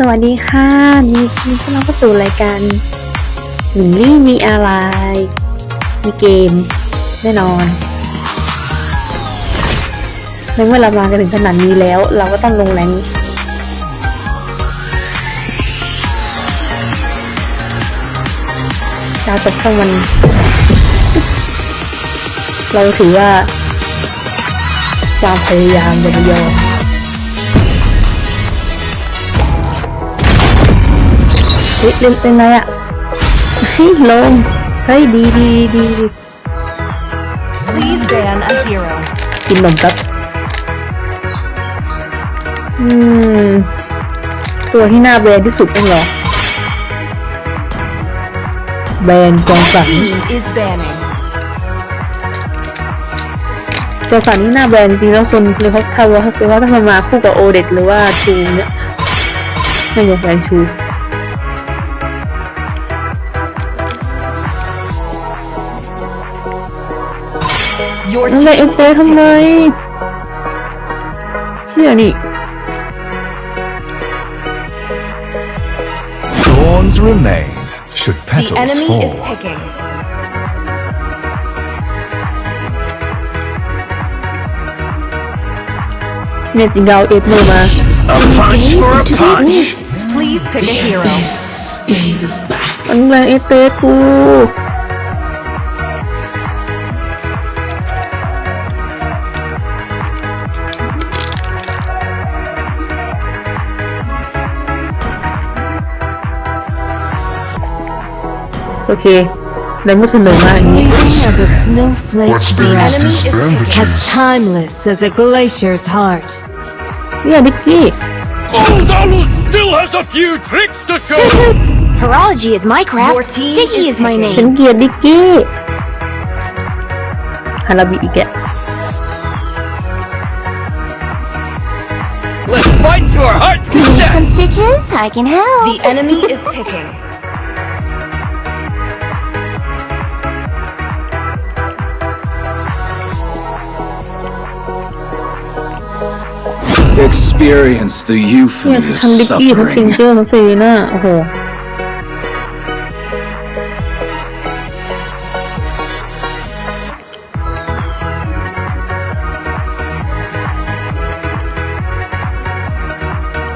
สวัสดีค่ะนี่นี่พวกเราก็สู่รายการหนุ่มลี่มีอะไร มีเกม แน่นอนในเมื่อเรามากันถึงขนาดนี้แล้ว เราก็ต้องลงแรงดาวตกช่างมัน เราถือว่าความพยายามอย่าไปยอม เฮ้ยเล่นเป็นไรอะเฮ้ยลงเฮ้ยดีดีดีดี Please ban a hero. กินนมแป๊บอืมตัวที่น่าแบนที่สุดเป็นเหรอแบนกองสัน Team is banning. กองสันนี่น่าแบนจริงๆแล้วคนเลยเขาทำว่าเป็นว่าถ้ามันมาคู่กับโอเดตหรือว่าชูเนี่ยไม่ใช่แฟนชู Your นั่นไง team เอ็นเตทำไมเชี่ยนี่ Thorns remain should the petals enemy fall. is picking. เนี่ยจริงๆเราเอฟเลยมา A punch for a punch. Please pick a hero. Gaze is back. มันแรงเอฟเตกู โอเคแล้วมันเสนอมาอย่างนี้ as a snowflake What's been breath, is these Enemy is as bandages? timeless as a glacier's heart. เนี่ยดิกกี้ Aldalus still has a few tricks to show. Horology is my Your craft. team Dicky is is my picking. ฉัน name. เกลียดดิกกี้ฮาราบิอีกแก Let's fight to our heart's Some content. stitches? I can help. The enemy is picking. Experience the เนี่ย euphony of ทำดิกกี้ทั้งซิง suffering. เกอร์ทั้งเซน่าโอ้โห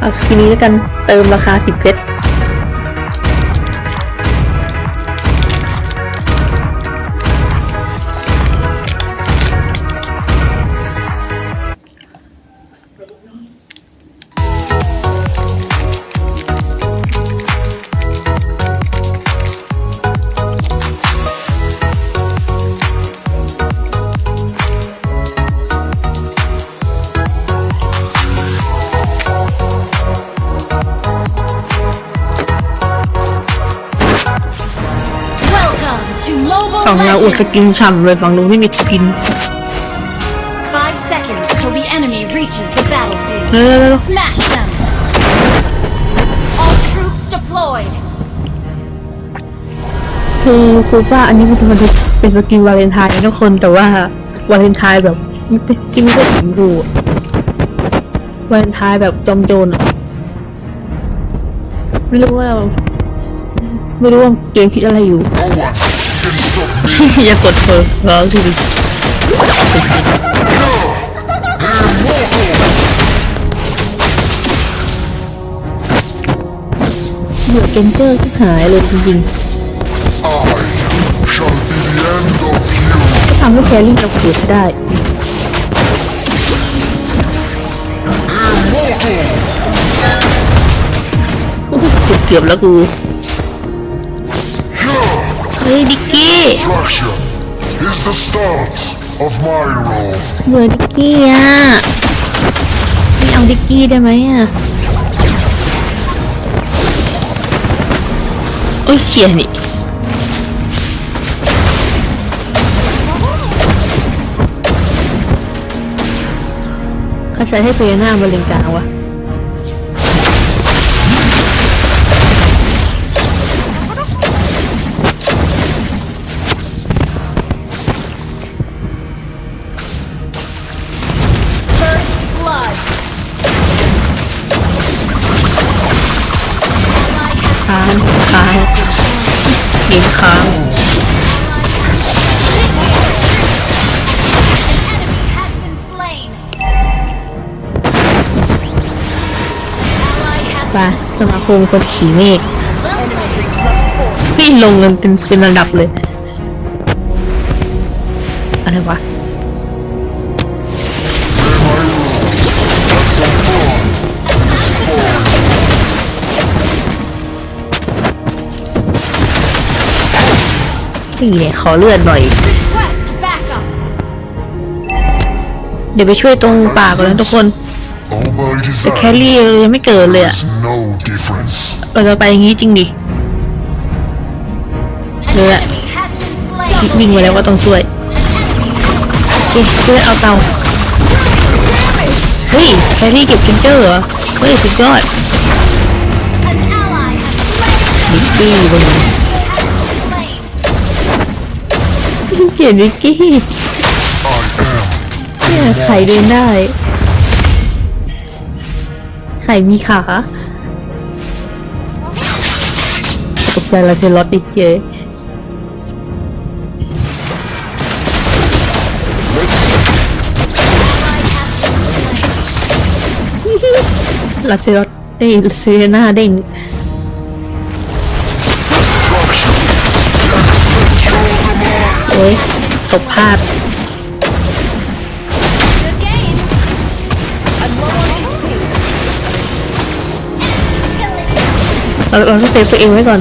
เอาทีนี้แล้วกันเติมราคาสิบเพชร อวดส Legends! กินฉ่ำเลยฝั่งนู้นไม่มีสกิน Five seconds till the enemy reaches the battlefield. เร็วๆ Smash them! All troops deployed! ๆคือคือว่าอันนี้มันจะมันจะเป็นสกินวาเลนไทน์นะทุกคนแต่ว่าวาเลนไทน์แบบไม่เป็นที่ไม่ได้ถึงดูอะวาเลนไทน์แบบจอมโจรอะไม่รู้ว่า ไม่รู้ว่าเกมคิดอะไรอยู่ No อย่ากดเธอร้องทีดิเบื่อเกนเจอร์ที่หายเลยจริงๆก็ทำให้แครี่เราเกิดได้เกือบแล้วกู ฮ้ยดิกกี้ Destruction is the start of my role. เบื่อดิกกี้อะไม่เอาดิกกี้ได้ไหมอะโอ้ยเฉียนี่เขาใช้ให้เซเลน่ามาเลงกลางวะ ค้าง Enemy has been slain. Ally has ไปสมาคมคนขี่เมฆพี่ลงเงินเป็นเป็นระดับเลย อะไรวะ นี่เนี่ยขอเลือดหน่อย request backup. เดี๋ยวไปช่วยตรงป่าก่อนนะทุกคน Almighty แต่แค Zion รี่เรายังไม่เกิดเลยอะ is no difference. เราจะไปอย่างนี้จริงดิ An Yeah. enemy has been slain. วิ่งมาแล้วก็ต้องช่วยโอเคช่วยเอาเตาเฮ้ยแครี่เก็บกินเจอร์เหรอ เฮ้ยสุดยอด An ally has นิกกี้บน slain. เกลียดนิกกี้เนี่ยไข่เดินได้ ไข่มีขาตกใจเราเซลอตอีกเยอะลาเซลอตได้เซเรน่าเด้ง อ้ยตกพลาดเราเราต้องเซฟตัวเองไว้ก่อน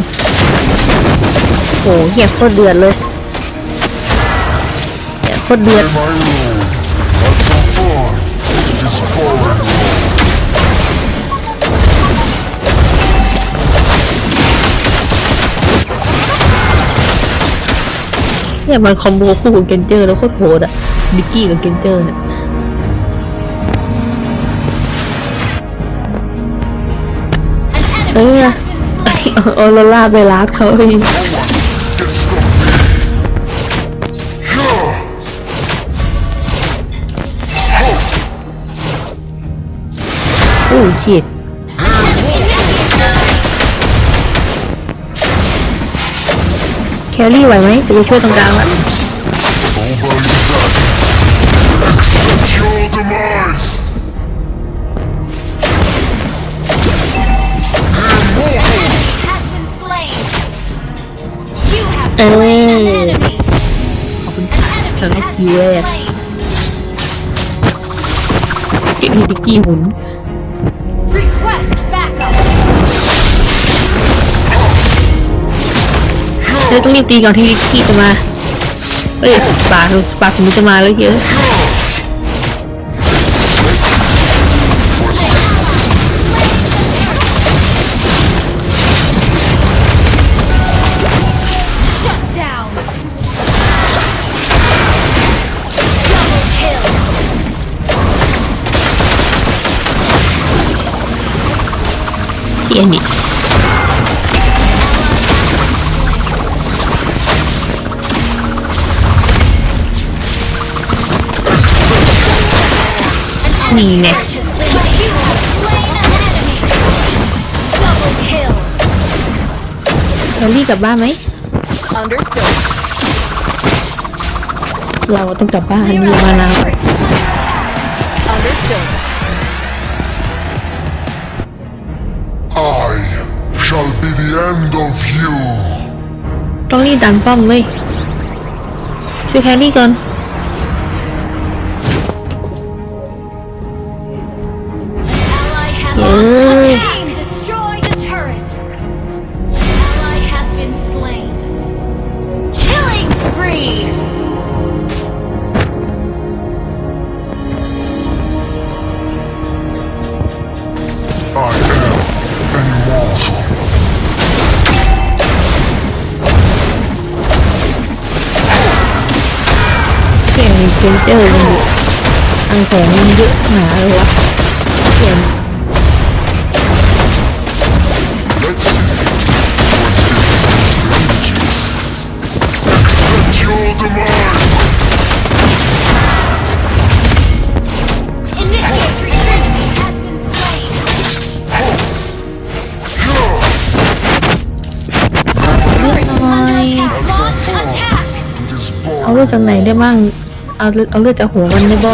โหเหี้ยโคตรเดือดเลยเหี้ยโคตรเดือด เนี่ยมันคอมโบคู่กับเกนเจอร์แล้วโคตรโหดอะบิกกี้กับเกนเจอร์เนี่ยเอ enemy อ has been slain. เอาเราลาไปรักเขาอีกโอ้ชิด ครี่ไหวไหมจะไปช่วยตรงกลางละ Almighty Zion. Accept your demise. has been slain. You have เอ slain an อ enemy. ขอบคุณค่ะ Enemy ฉันได้ has คี been ย์แรก slain. เก็บให้บิกกี้หมุน เราต้องรีบตีก่อนที่บิกกี้จะมาเอ้ยปากปากมันจะมาแล้วเยอะเทียนี่ นี่แน่ You have slain an enemy. Double kill. เรารีบกลับบ้านไหม Understood. เราต้องกลับบ้าน Your มีมานาว turret is under attack. Understood. I shall be the end of you. ต้องรีบดันป้อมเว้ยช่วยแครี่ก่อน หนาเลยวะเปลี่ยน Let's see. What's in these strategies? Accept your demise. Initiate retreat has been slain. Turret is under attack. เลือดจากไหนได้มั่งเอาเอาเลือดจากหัวมันได้บ่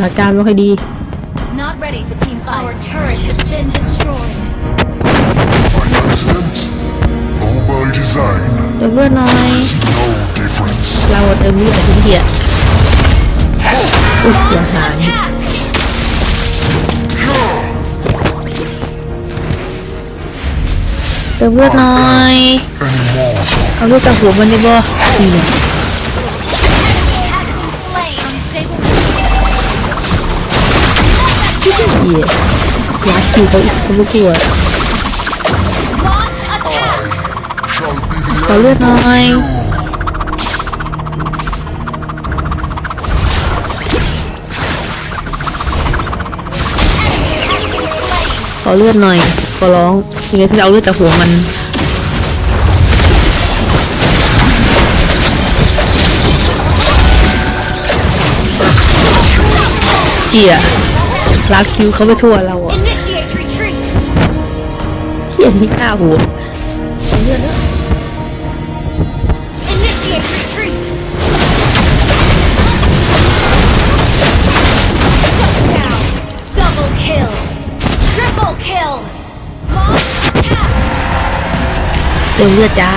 ถานการณ์ไม่ค่อยดี Not ready for team fight. Our turret has been destroyed. By accident or by design, เติมเลือดหน่อย no difference. เราเติมเลือดทิ้งเหี้ยอุ๊ยเสียหาย Attack. เติมเลือดหน่อย Immortal. เอาเลือดจากหัวมันได้บ่นี่เนี่ย ยลาคิวเขาอีกเขาไม่กลัวขอเลือดหน่อยขอเลือดหน่อยขอร้องยังไงที่เอาเลือดจากหัวมันเจีย ลากคิวเขาไปทั่วเราอะ Initiate retreat. เฮียที่ฆ่าหัวเอาเลือดแล้ว Initiate retreat. Shut down. Double kill. Triple kill. Launch attack. เติมเลือดจ้า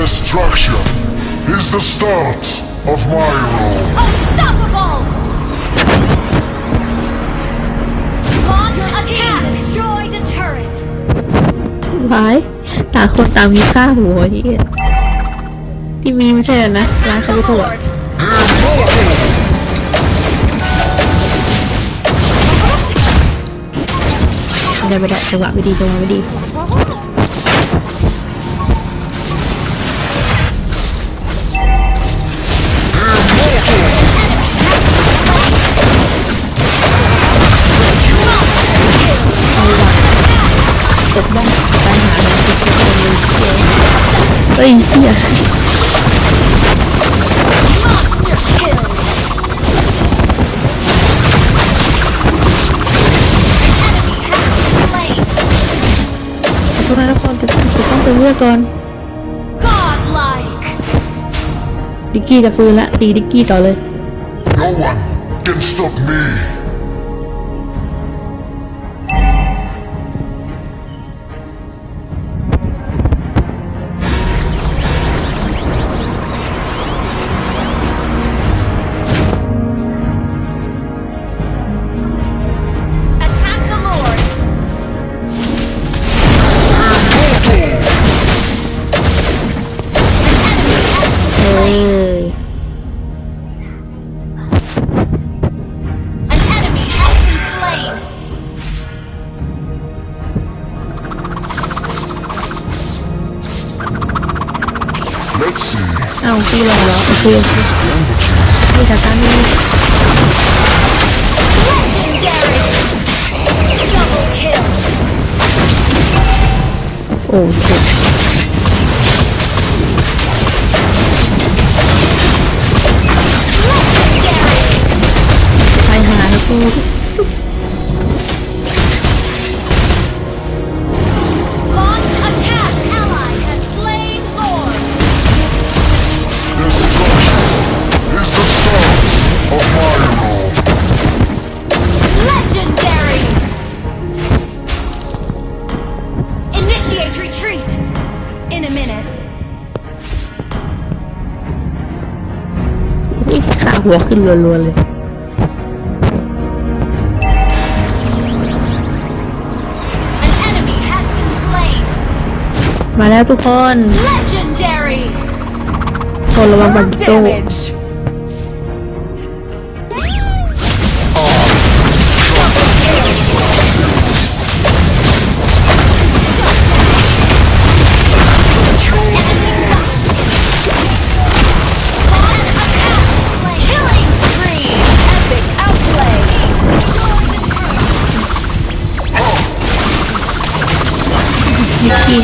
Destruction is the start of my rule. Unstoppable. ร้ายต่างคนต่างมีค่าหัวที่ที่มีไม่ใช่เหรอนะร้านเขาไปทั่วไม่ได้ไม่ได้จังหวะไม่ดีจังหวะไม่ดี เฮ้ยเฮีย Monster kill. Enemy has been slain. ทุกนายทุกคนจะจะต้องเติมเลือดก่อน Godlike. ดิกกี้จะฟื้นละตีดิกกี้ต่อเลย No one can stop me. Let's see. เอ้าตีเราเหรอโอเค หัวขึ้นรัวๆเลย An enemy has been slain. มาแล้วทุกคน Legendary! คนระวังบันโต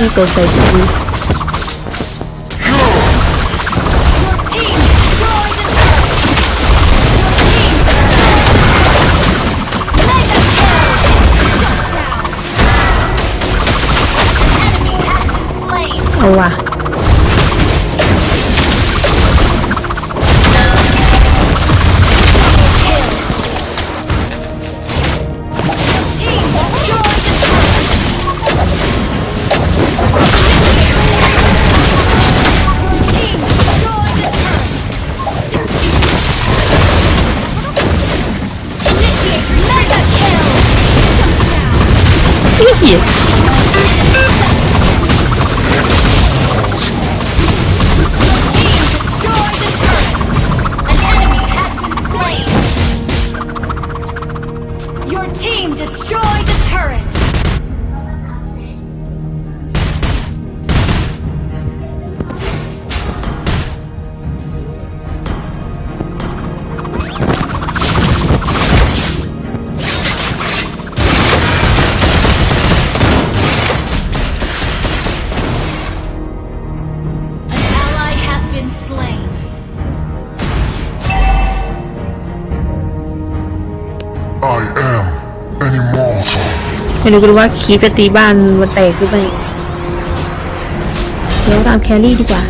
นิกกี้ให้ ไม่รู้กันว่าคีจะตีบ้านมันแตกหรือไม่เดี๋ยวตามแครี่ดีกว่า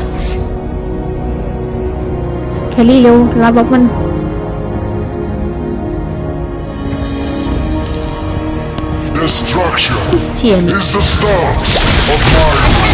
แครี่เร็วรับบล็อกมัน Destruction เฉียน is the start of my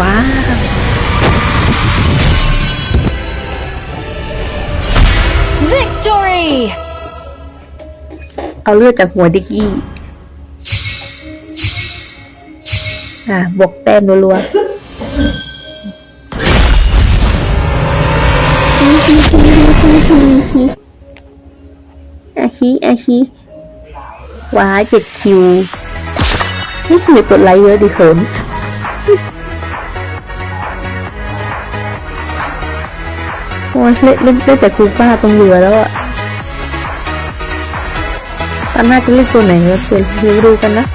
ว้าว Victory. เอาเลือดจากหัวดิกกี้ อะ บวกแต้มรัวๆอาชีอาชีว้าเจ็ดคิว นี่คือกดไลเยอะดิเขิน โอ้ยเล่นเล่นเล่นแต่คูป้าตรงเรือแล้วอะตอนหน้าจะเล่นตัวไหนวะเดี๋ยวเดี๋ยวดูกันนะ